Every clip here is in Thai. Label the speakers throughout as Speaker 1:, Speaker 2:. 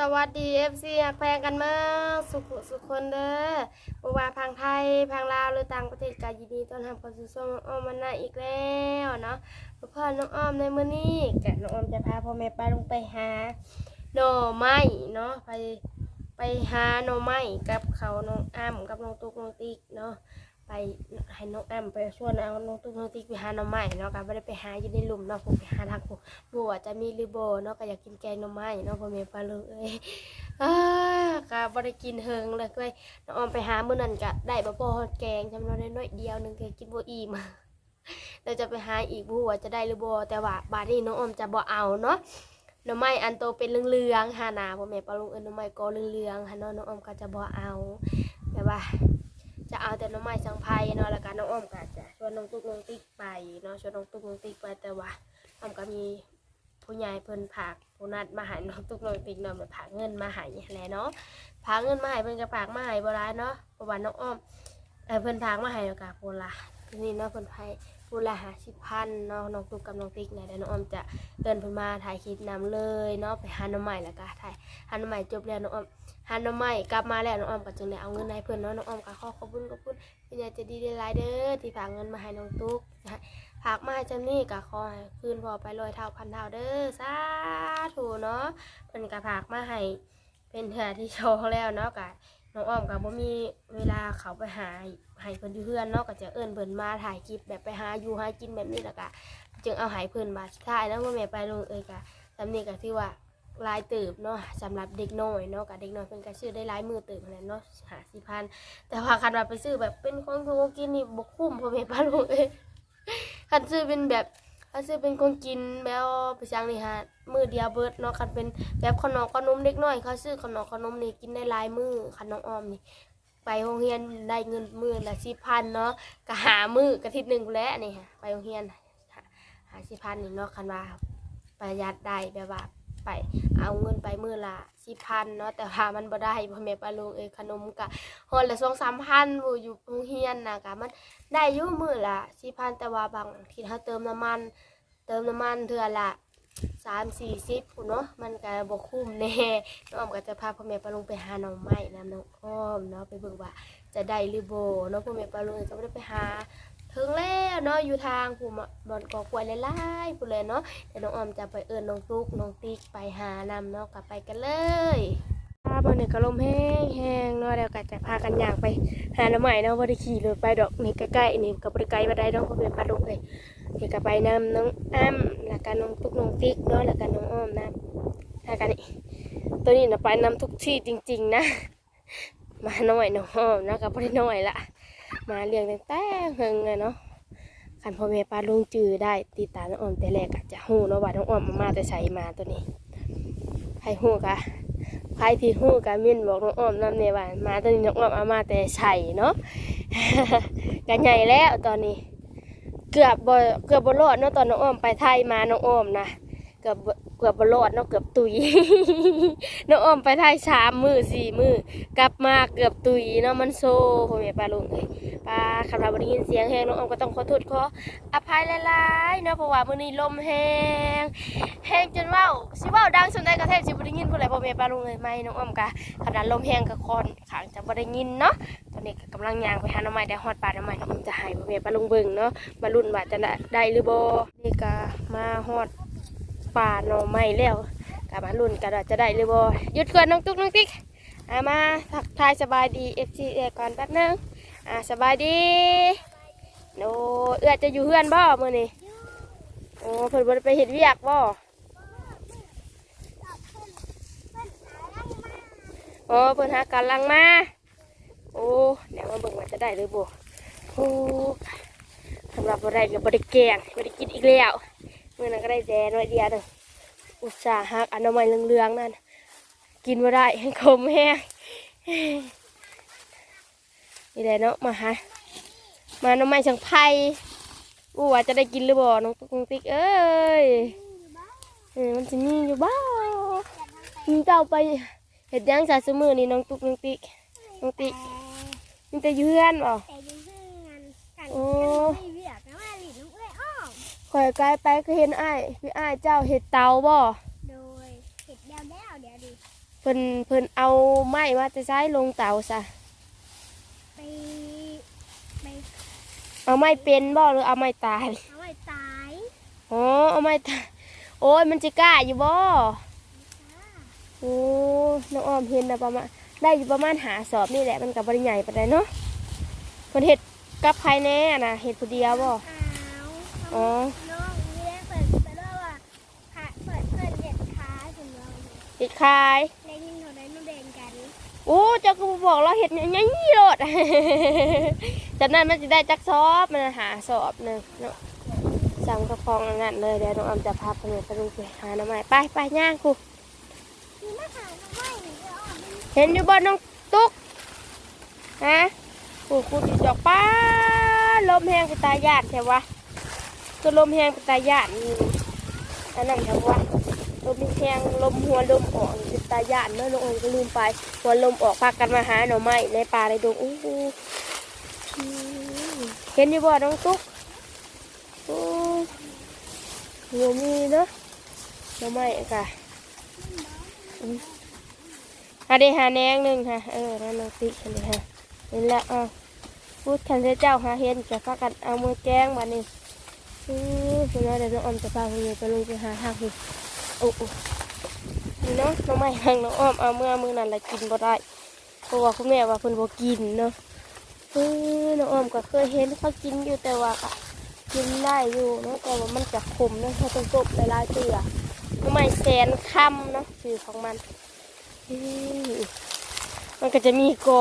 Speaker 1: สวัสดีเอฟซีอยากแพงกันเมื่อสุขสุขคนเด้อบ่ว่าพังไทยพังลาวหรือต่างประเทศก็ยินดีต้อนรับเข้าสู่ช่องน้องอ้อมมันนาอีกแล้วเนาะพ่อน้องอ้อมในมื้อนี้กะน้องอ้อมจะพาพ่อแม่ป้าลงไปหาหน่อไม้เนาะไปไปหาหน่อไม้กับเขาน้องอ้ำกับน้องตุ๊กน้องติ๊กเนาะ ไปให้น้องแอ้ำไปชวนเอาน้องตุ๊กน้องติ๊กไปหาหน่อไม้เนาะก็บ่ได้ไปหาอยู่ในหลุมเนาะผมไปหาทางผมบัวจะมีหรือโบเนาะก็อยากกินแกงหน่อไม้เนาะพ่อแม่ปลาลูกเอ้ยก็บ่ได้กินเฮิงเลยเว้ยน้องออมไปหามื้อนั้นก็ได้บ่พอแกงจำนวนน้อยเดียวหนึงก็กินบ่อิ่มเราจะไปหาอีกบ่ว่าจะได้หรือบ่แต่ว่าบาดนี้น้องออมจะบ่เอาเนาะหน่อไม้อันโตเป็นเหลืองๆหาหนาพ่อแม่ปลาลูกเอ้ยหน่อไม้ก็เหลืองๆหั่นเนาะน้องออมก็จะบ่เอาแต่ว่า จะเอาแต่น่อไม้สังไพรเนาะแล้วก็น้องอ้อมก็จะชวนน้องตุ๊กน้องติ๊กไปเนาะชวนน้องตุ๊กน้องติ๊กไปแต่ว่าอ้อมก็มีผู้ใหญ่เพิ่นผากผู้นัดมาหาน้องตุ๊กน้องติ๊กเนาะมาผากเงินมาหายแหละเนาะผากเงินมาหายเพิ่นก็ผากมาหายบ่หลายเนาะเพราะว่าน้องอ้อมเออเพิ่นผากมาหายแล้วก็ผู้ละทีนี้เนาะเพิ่นให้ผู้ละ50,000เนาะน้องตุ๊กกับน้องติ๊กเนี่ยเดี๋ยวน้องอ้อมจะเดินเพิ่นมาถ่ายคลิปนำเลยเนาะไปหาหน่อไม้แล้วก็ถ่ายหาหน่อไม้จบแล้วน้องอ้อม หาหน่อไม้กลับมาแล้วน้องอ้อมก็จึงได้เอาเงินให้เพิ่อนเนาะน้องอ้อมก็ขอขอบคุณขอบคุณคุณยาจะดีได้หลายเด้อที่ฝากเงินมาให้น้องตุ๊กนะผากมาให้จำนี่ก็ขอให้คืนพอไปลอยเท่าพันเท่าเด้อสาธุเนาะเพิ่นก็ผากมาให้เป็นเถื่อที่โชว์แล้วเนาะก็น้องอ้อมก็บ่มีเวลาเขาไปหาให้เพิ่นอยู่เพื่อนเนาะก็จะเอิ้นเพิ่นมาถ่ายคลิปแบบไปหาอยู่หากินแบบนี้แล้วก็จึงเอาให้เพิ่นมาท้ายแล้วพ่อแม่ไปลงเอ้ยก็จำนี่ก็ที่ว่า หลายเติบเนาะสำหรับเด็กน้อยเนาะกับเด็กน้อยเพิ่นก็ซื้อได้หลายมือเติบนั่นแหละเนาะหาสิพันแต่ว่าคันว่าไปซื้อแบบเป็นของโทกินนี่บ่คุ้มพ่อแม่ป้าลุงเอ้ยคันซื้อเป็นแบบคันซื้อเป็นคนกินแบบไปสั่งนี่ฮะมือเดียวเบิดเนาะคันเป็นแบบขนมขนมเด็กน้อยเขาซื้อขนมขนมนี่กินได้หลายมือคันน้องออมนี่ไปโรงเรียนได้เงินมือละสิพันเนาะก็หามือกะทิตหนึ่งแล้วนี่ฮะไปโรงเรียนหาหาสิพันนี่เนาะคันว่าประหยัดได้แบบว่า ไป เอาเงินไปมือละสิพันเนาะแต่ว่ามันบ่ได้พ่อแม่ป้าลุงเอ้ยขนมกะฮอดละสองสามพันอยู่อยู่โรงเรียนนะกะมันได้อยู่มือละสี่พันแต่ว่าบางทีถ้าเติมน้ำมัน เติมน้ำมันเทื่อละสามสี่สิบหูเนาะมันก็บกคุ้มแน่น้องออมก็จะพาพ่อแม่ปาลุงไปหาหน่อไม้นำน้องอ้อมเนาะไปเบิ่งว่าจะได้หรือบ่เนาะพ่อแม่ปาลุงก็ไม่ได้ไปหา ถึงแล้วเนาะอยู่ทางผู้มาบอนกอกวยหลายๆผู้เลยเนาะเดี๋ยวน้องออมจะไปเอิ้นน้องตุ๊กน้องติ๊กไปหานำเนาะกลับไปกันเลยพาเบิ่งนี่ยก็ลมแห้งแห้งเนาะเดี๋ยวก็จะพากันอย่างไปหาหน่อไม้เนาะบ่ได้ขี่รถไปดอกนี่ใกล้ๆนี่ก็บ่ได้ไกลบ่ได้เนาะเพราเป็นปลาดุกเลยนี่ก็ไปนำน้องอ้ำแล้วก็น้องตุ๊กน้องติ๊กเนาะแล้วก็น้องอ้อมนะแล้วก็นี่ตัวนี้น่ะไปนำทุกที่จริง ๆ นะ มาหน่อยน้องอ้อมนะก็บ่ได้น้อยละ มาเลี้ยงตั้งแต่เฮงเลยเนาะคันพ่อแม่ป้าลุงจื้อได้ติดตาน้องอ้อมแต่แรกจะฮู้เนาะว่าน้องอ้อมเอามาแต่ใส่มาตัวนี้ให้ฮู้กะใครที่ฮู้กามินบอกน้องอ้อมน้ำเนี่ยว่ามาตอนนี้น้องอ้อมเอามาแต่ใส่เนาะกันใหญ่แล้วตอนนี้ เกือบบ่เกือบบ่รอดเนาะตอนน้องอ้อมไปไทยมาน้องอ้อมนะเกือบ เกือบบรอดเนาะเกือบตุย น้องอ้อมไปไทยสามมือสี่มือกลับมาเกือบตุยเนาะมันโซ่พ่อแม่ป้าลุงเอ้ยป้าคำราบ่ได้ยินเสียงแฮงน้องอ้อมก็ต้องขอโทษขออภัยหลายๆเนาะเพราะว่ามื้อนี้ลมแฮงแห้งจนว้าสิว้าดังสุดในกระเทศสิบ่ได้ยินผู้ใดพ่อแม่ป้าลุงเอ้ยไม่น้องอ้อมกะขนาดลมแห้งกับคอนขางจะบ่ได้ยินเนาะตอนนี้กำลังย่างไปหาน่อไม้ได้ฮอดป่าน่อไม้น้องอ้อมจะให้พ่อแม่ป้าลุงเบิ่งเนาะมาลุ้นว่าจะได้หรือบ่นี่ก็มาฮอด ป่าหน่อไม้แล้วก็มาลุ้นกันว่าจะได้หรือบ่หยุดก่อนน้องตุ๊กน้องติ๊กอามาทักทายสบายดี FC เอก่อนแป๊บนึงอ่าสบายดีโนเอื้อจะอยู่เฮือนบ่มื้อนี้โอ้เพิ่นบ่ได้ไปเฮ็ดเวียกบ่โอ้เพิ่นหากำลังมาโอ้เดี๋ยวมาเบิ่งว่าจะได้หรือบ่โอ้สำหรับบ่ได้ก็บ่ได้แกงบ่ได้กินอีกแล้วมื้อนั้นก็ได้แดน้อยเดียวหนึง อุตส่าห์หักอันน้ำไม้เหลืองๆนั่นกินบ่ได้แห้งคมแห้งนี่แหละเนาะมาหามาหน้ำไม้สังไผ่อู้ว่าจะได้กินหรือบ่น้องตุ๊กน้องติ๊กเอ้ยเออมันสิมีอยู่บ่มีเจ้าไปเห็ดหยังสาสมือนี่น้องตุ๊กน้องติ๊กน้องติ๊กมันจะยืนบ่
Speaker 2: แต่ยังเพื่อนกัน
Speaker 1: โอ้ ข่อยไกลไปก็เห็นอ้ายพี่อ้ายเจ้าเห็ดเตาบ่
Speaker 2: โดยเห็ดแดวแดวเดี๋ยวดิ
Speaker 1: เพิ่นเพิ่นเอาไม้มาจะใช้ลงเตาซะ
Speaker 2: ไปไป
Speaker 1: เอาไม้เป็นบ่หรือเอาไม้ตาย
Speaker 2: เอาไว้ตาย
Speaker 1: อ๋อเอาไม้ตายโอ้ยมันจะกล้าอยู่บ่
Speaker 2: จ้า
Speaker 1: โอ้น้องออมเห็นนะประมาณได้อยู่ประมาณหาสอบนี่แหละมันกับบริใหญ่ปานใดเนาะเพิ่นเฮ็ดกับใครแน่น่ะเฮ็ดผู้เดียวบ่
Speaker 2: เอา
Speaker 1: อ๋อ
Speaker 2: น้องเลี้ยงเปิดไปด้วยว่าขาเปิดเปิดเด็ดขาถึงเรา
Speaker 1: เฮ็ดขาย
Speaker 2: เล่นยิงเขาได้นุ่เด่นกัน
Speaker 1: โอ้เจ้าก็บอกเราเฮ็ดอย่างนี้โลดจากนั้นมันจะได้จักสอบมันหาสอบหนึงเนาะสั่งกระฟองอันนั้นเลยเดี๋ยวน้องออมจะพาไปเฮ็ดไปลุงไปหาหน่อไม้ไปไปย่างครู
Speaker 2: มีมะขามก็ไม่หรือจะออกเป็น
Speaker 1: เห็นอยู่บ่น้องตุ๊กฮะโอ้คุณจอกป้าลมแห้งไปตายาดแถววะก็ลมแห้งไปตายาดนี่อันนั้นแถววะ ลมแห้งลมหัวลมออกไปตายาดเนาะน้องอมก็ลืมไป หัวลมออกพากันมาหาหน่อไม้ในป่าในดงอู้หูอืมเห็นอยู่บ่น้องตุ๊กโอ้หัวมีเนาะหน่อไม้ค่ะอันนี้หาแนงหนึ่งค่ะ เออนั่นน้องติ๊กอันนี้ค่ะเห็นแล้วอะพูดทันเจ้าหาเห็นจะพากันเอามือแจ้งมานี่อือเห็นแล้วเดี๋ยวน้องอมจะพาคุณยายไปลงไปหาทางคุณ โอ้โอ้นี่เนาะน้องไม่ทางน้องอ้อมเอาเมื่อมือนั้นแหละกินบ่ได้เพราะว่าคุณแม่ว่าเพิ่นบ่กินเนาะเออน้องอ้อมก็เคยเห็นเขากินอยู่แต่ว่าก็กินได้อยู่เนาะแต่ว่ามันจะขมเนาะเขาต้องกบหลายๆเตือน้องไม่แสนคำเนาะชื่อของมันมันก็จะมีกอ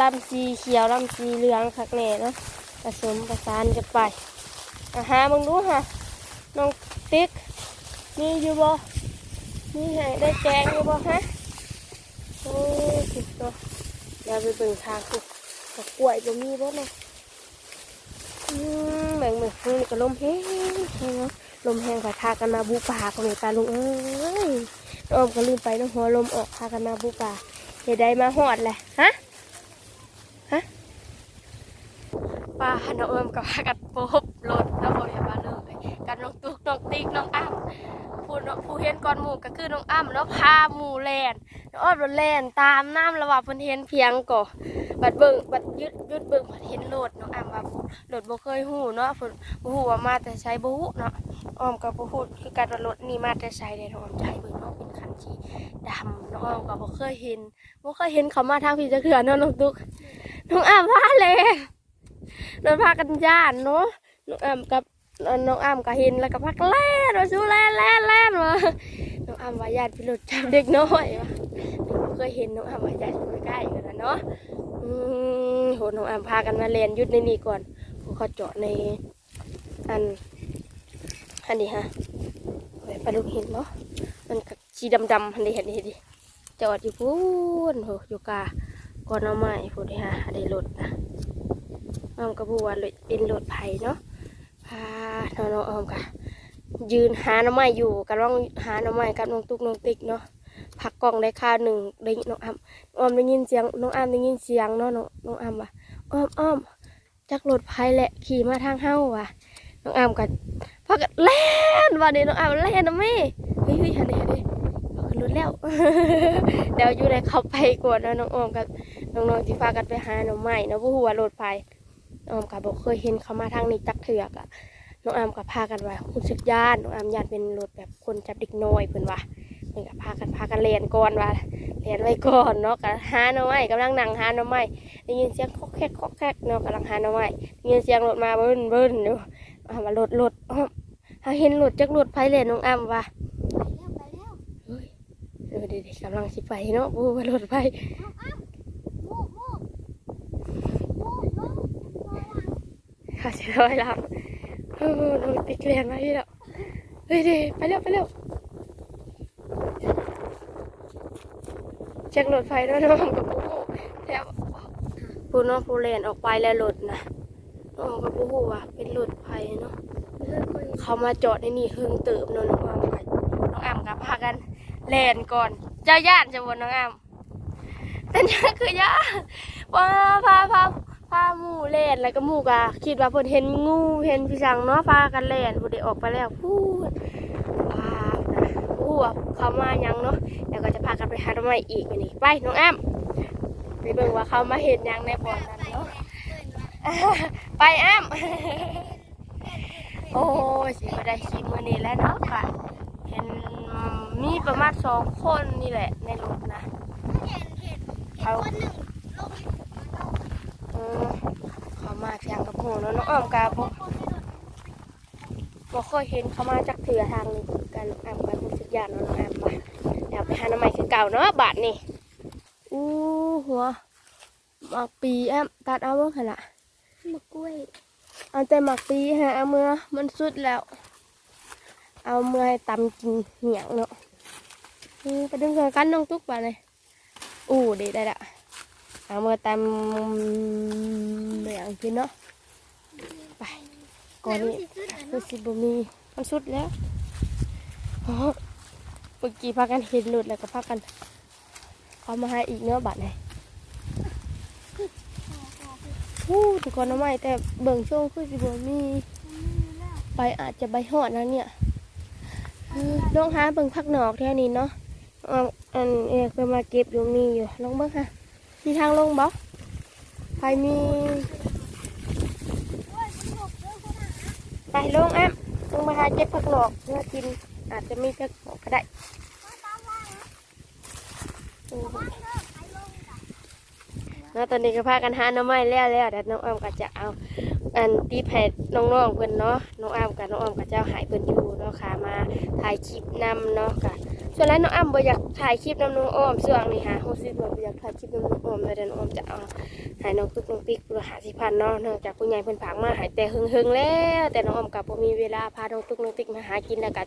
Speaker 1: ลำสีเขียวลำสีเหลืองคักแน่เนาะผสมประสานกันไปอาหามึงดูฮะน้องติ๊กมีอยู่บ่ มีให้ได้แกงอยู่บ่ฮะโอ้ยสุดตัวเดี๋ยวไปเบิ่งทางกูตะกล้วยบ่มีบ่เนาะอืมแบ่งมือนี่ก็ลมแห้งแห้งลมแห้งพาทากันมาบูป่าก็ม่ปลาลุงเอ้ยน้องออมก็ลืมไปน้องหัวลมออกพากันมาบูป่าเฮ็ดได้มาหอดแหละฮะฮะป้าน้องออมก็พากันโป๊บรถน้องบริบาลเลย กันน้องตุ๊กน้องติ๊กน้องอ้ำผู้ผู้เห็นก่อนหมู่ก็คือน้องอ้ำเนาะพาหมู่แลนน้องออมรถแลนตามน้ำระหว่างเพิ่นเห็นเพียงก่อบัดเบิ่งบัดยึดยึดเบิ่งบัดเห็นรถน้องอ้ำว่ารถบ่เคยฮู้เนาะเพิ่นบ่ฮู้ว่ามาแต่ใช้บ่ฮู้เนาะอ้อมกับบ่ฮู้คือการรถนี่มาแต่ไสเลยน้องอ้อมใจเบิ่งเนาะเป็นคันสีดำน้องอ้อมก็บ่เคยเห็นบ่เคยเห็นเขามาทางพี่จักเทื่อเนาะน้องตุ๊กน้องอ้ำพาเลรถพากันย่านเนาะน้องอ้ำกับ น้องอ้ำก็เห็นแล้วก็พักแล่นว่าสู้แล่นแล่นแล่นว่าน้องอ้ำว่าญาติพี่รถจับเด็กน้อยว่าเคยเห็นน้องอ้ำว่าญาติอยู่ใกล้อยู่นะเนาะอืมโหน้องอ้ำพากันมาเล่นยุดในนี่ก่อนพวกเขาเจาะในอันอันนี้ฮะไว้ปลาลูกเห็นบ่มันก็สีดำๆอันนี้อันนี้ดิจอดอยู่พูนโหอยู่กาก่อนเอาไม้พูดฮะอันนี้รถนะอ้อมกับบัวรถเป็นรถไผ่เนาะ พาน้องอมกะยืนหาหน้ำไม้อยู่กันลองหาหน้ำไม้กับน้องตุ๊กน้องติ๊กเนาะพักกล้องได้ค่าหนึ่งได้น้องอ้ำอ้อมได้ยินเสียงน้องอ้ำได้ยินเสียงเนาะน้องน้องอ้ำว่าอ้อมอ้อมจักรถไผ่แหละขี่มาทางเฮ้าว่ะน้องอ้ำกันพากันเล่นวันนี้น้องอามเล่นนะแม่เฮ้ยเฮ้ยฮันนี่ฮันนี่พากันรุนแล้วเดี๋ยวอยู่ในเข้าไปก่อนนะน้องออมกับน้องๆที่พากันไปหาหน่อไม้เนาะผู้หัวโหลดไป น้องออมกับบอกเคยเห็นเขามาทางนี้จักเถือกอะน้องอามกับพากันว่าคุณสึกยานน้องอามยานเป็นรถแบบคนจับเด็กน้อยเพิ่นว่าเพิ่นกับพากันพากันเรียนก่อนว่าเรียนไว้ก่อนเนาะกับหาหน่อไม้กำลังนั่งหาหน่อไม้ได้ยินเสียงคอกแคกคอกแคกเนาะกำลังหาหน่อไม้ได้ยินเสียงรถมาเบิ้นเบิ้นอยู่อ่ามารถรถอ้อมหาเห็นรถจักรถไผเลยน้องอ้ำว่า
Speaker 2: ไปแล้ว
Speaker 1: เฮ้ยเออเด็กๆกำลังสิไปเนาะบูว่ารถไผ
Speaker 2: โม่โม่โม่โม่โม่
Speaker 1: ข้าจะร้อยหลังเออรถติดเรียนมาพี่แล้วเฮ้ยเด็ไปเร็วไปเร็วจักรถไฟเนาะน้องกับปูแล้วปูน้องปูเรียนออกไปแล้วรถนะน้องกับปูว่าเป็นรถไฟเนาะเขามาจอดในนี่เฮิงเติมน้องอ้ำกับน้องอ้ำกับพากันแลนก่อน เจ้าย่านจะวนน้องอ้ำแต่นี่คือย่าว่าพาพา พาหมู่แลนแล้วก็หมู่กะคิดว่าเพิ่นเห็นงูเห็นพี่สังเนาะพากันแล่นผู้ใดออกไปแล้วพูดอ่าโอ้ว่าเขามายังเนาะแล้วก็จะพากันไปหาหน่อไมอีกวันนี้ไปน้องแอ้ำไปเบิ่งว่าเขามาเห็นยังในบ่อนนั้นเนาะไปแอ้ำโอ้สิมาได้คลิปมื้อนี้แล้วเนาะค่ะเห็นมีประมาณสองคนนี่แหละในรถนะ
Speaker 2: เห็นเห็นเห็นคนหนึ่ง
Speaker 1: เออเขามาเพียงกับหูเนาะน้องอ้อมกาบ่บ่ค่อยเห็นเขามาจากเถือทางนี้กันอ้ำกันรู้สึกยานเนาะน้องอ้ำมาเดี๋ยวไปหาหน้ำใหม่คือเก่าเนาะบาทนี่อู้หัวหมักปีอ้ำตัดเอาบิ่งเหั่นล่ะ
Speaker 2: มะกล้วย
Speaker 1: เอาแต่หมักปีฮะเอาเมื่อมันสุดแล้ว เอาเมื่อให้ตำกินเหนียงเนาะไปดึงเกันน้องตุ๊กไปเลยอู้ดีได้ละ เอามือตำเหนียงกินเนาะไปก่อนนี้คือสิบมีมันสุดแล้วโอ้เมื่อกี้พากันเห็นหลุดแล้วก็พากัน เอามาให้อีกเนาะบัดเลยฮู้ทุกคนเอาไม่แต่เบิ่งช่วงคือสิบมีไปอาจจะใบหอดนะเนี่ยลองหาเบิ่งพักหนอกแถวนี้เนาะอันเอกเคยมาเก็บอยู่มีอยู่ลองเบิ่งค่ะ มีทางลงบ่ใครมี ไปลงแอะลงมาหาเก็บผักหนอกเพื่อกิน อาจจะมีผักหอกก็ได้แล้วตอนนี้ก็พากันหาน้ำไม้แล้วแล้วแต่น้องอ้อมก็จะเอา อันตีแผ่น้องๆเพิ่นเนาะน้องอ้ํกับน้องอ้อมกับเจ้าหายเพิ่นอยู่เนาะค่ะมาถ่ายคลิปนำเนาะค่ะ ส่วนแล้วน้องอ้ํบ่อยากถ่ายคลิปนำน้องอ้อมส่วงนี้ค่ะรู้สึกว่าบ่อยากถ่ายคลิปนำน้องอ้อมแล้วเดี๋ยวน้องอ้อมจะเอาให้น้องตุ๊กน้องติ๊กตัวหาสิพันเนาะเนื่องจากผู้ใหญ่เพิ่นฝากมาให้แต่หึงๆแล้ว แต่น้องอ้อมก็บ่มีเวลาพาน้องตุ๊กน้องติ๊กมาหากินแล้วก็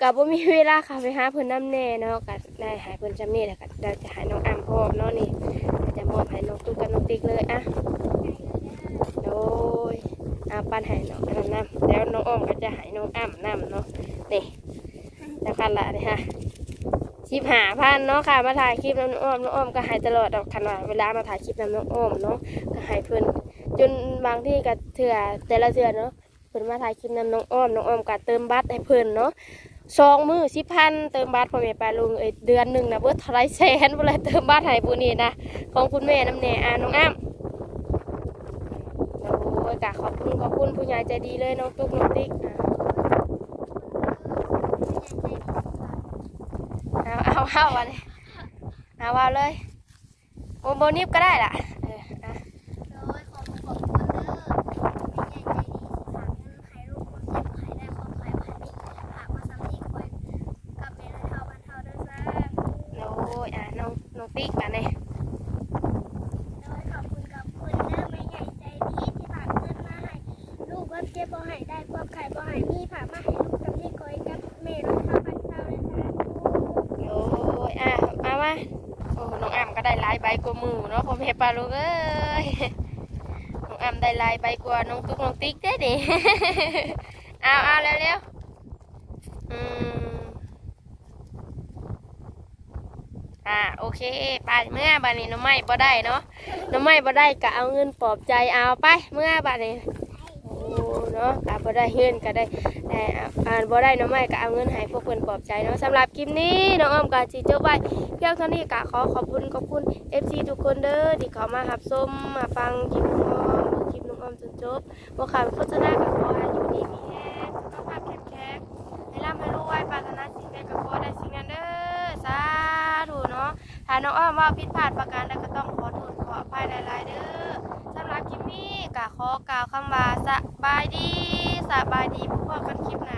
Speaker 1: ก็บ่มีเวลาค่ะไปหาเพิ่นนํแน่เนาะก็ได้ให้เพิ่นจำนี้แล้วก็เดี๋ยวจะให้น้องอ้ํพร้อมเนาะนี่จะมอบให้น้องตุ๊กกับน้องติ๊กเลยอะโดยอาปันให้น้องอันนั้นน้ำแล้วน้องอ้อมก็จะให้น้องอ้ำน้ำเนาะนี่ แล้วกันละนี่ฮะคลิปหาพันเนาะค่ะ มาถ่ายคลิปน้องอ้อมน้องอ้อมก็ให้ตลอดดอกคันว่าเวลามาถ่ายคลิปน้ำน้องอ้อมเนาะก็ให้เพิ่นจนบางที่ก็เถื่อแต่ละเถื่อเนาะเพิ่นมาถ่ายคลิปน้ำน้องอ้อมน้องอ้อมก็เติมบัตรให้เพิ่นเนาะสองมือสิพันเติมบัตรพ่อแม่ปลาลุงเอ้ยเดือนหนึ่งนะเบิดเท่าไรแสนเวลาเติมบัตรให้ผู้นี้นะของคุณแม่น้ำแน่อาน้องอ้ำโอ้ยกะขอบคุณขอบคุณผู้ใหญ่ใจดีเลยน้องตุ๊กน้องติ๊กอะเอาเอาเอาวะเลยเอาเอาเลยโมโบนิบก็ได้ล่ะ
Speaker 2: โดยขอขอบคุณเด้อพี่ใหญ่ใจดีสิฝากเงินขายลูกคนเจ็บขายได้ของขายพันนี้ฝากมาซ้ำอีกคนกับเมลเท่าบันเท่าด้วยซ้ำ
Speaker 1: โอ้ยอะน้องน้องติ๊กกันเลย
Speaker 2: โดยขอบคุณกับคุณเด้อไม่ใหญ่ใจดีที่ฝากเงินมาให้ลูกก็เจ็บบ่หายได้ความขายบ่หายมีฝากมาให้ลูกกับนี่คอยกับเมลเท่าบันเท่าด้วยซ้ำ
Speaker 1: โอ้ยอะมามาโอ้น้องอ้ำก็ได้หลายใบกว่าหมูเนาะพ่อแม่ ปลาลูกเอ้ยน้องอ้ำได้ลายใบกว่าน้องตุ๊กน้องติ๊กได้ดิเอาเอาเร็วๆอืมอ่าโอเคไปเมื่อบานนี้น้องไม่บ่ได้เนาะน้องไม่บ่ได้ก็เอาเงินปลอบใจเอาไป เมื่อบานนี้ เนาะก็บ่ได้เงินก็ได้แต่อ่านบ่ได้น้องไม้ก็เอาเงินให้พวกเพิ่นปลอบใจเนาะสำหรับคลิปนี้น้องอ้อมก็สิจบไว้เพียงเท่านี้ก็ขอขอบคุณขอบคุณ FC ทุกคนเด้อที่เข้ามารับชมมาฟังคลิปน้องอ้อมดูคลิปน้องอ้อมจนจบบ่ขาดโฆษณาก็ขอให้อยู่ดีมีแรงสุขภาพแข็งแรงให้ร่ำให้รวยปรารถนาสิ่งใดก็ขอได้สิ่งนั้นเด้อสาธุเนาะถ้าน้องอ้อมว่าผิดพลาดประการใดก็ต้องขอโทษขออภัยหลายๆเด้อ นี้ก็ขอกล่าวคำว่าสบายดีสบายดีพวกกันคลิปหน้า